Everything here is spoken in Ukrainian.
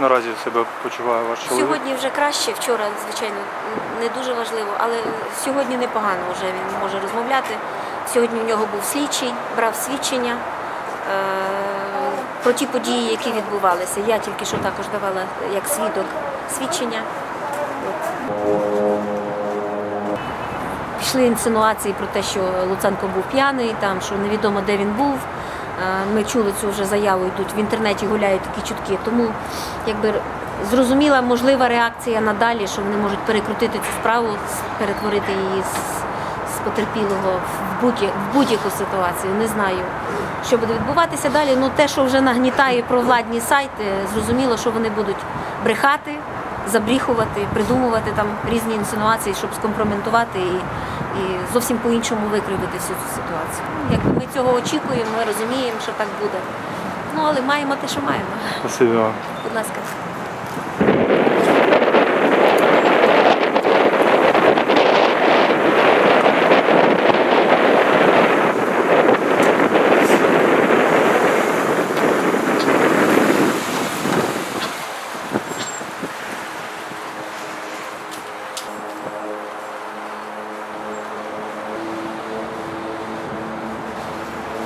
Наразі себе почуває ваш чоловік? Сьогодні вже краще, вчора, звичайно, не дуже важливо, але сьогодні непогано вже він може розмовляти. Сьогодні в нього був слідчий, брав свідчення е, про ті події, які відбувалися. Я тільки що також давала як свідок свідчення. Пішли інсинуації про те, що Луценко був п'яний, там що невідомо де він був. Е, Ми чули цю вже заяву, йдуть в інтернеті гуляють такі чутки. Тому якби зрозуміла можлива реакція надалі, що вони можуть перекрутити цю справу, перетворити її з, потерпілого в будь- в будь-яку ситуацію. Не знаю, що буде відбуватися далі. Ну те, що вже нагнітає провладні сайти, зрозуміло, що вони будуть брехати забріхувати, придумувати там різні інсинуації, щоб скомпроментувати і, і зовсім по-іншому викривити всю цю ситуацію. Як Якби ми цього очікуємо, ми розуміємо, що так буде. Ну але маємо те, що маємо. Спасибі вам. Будь ласка.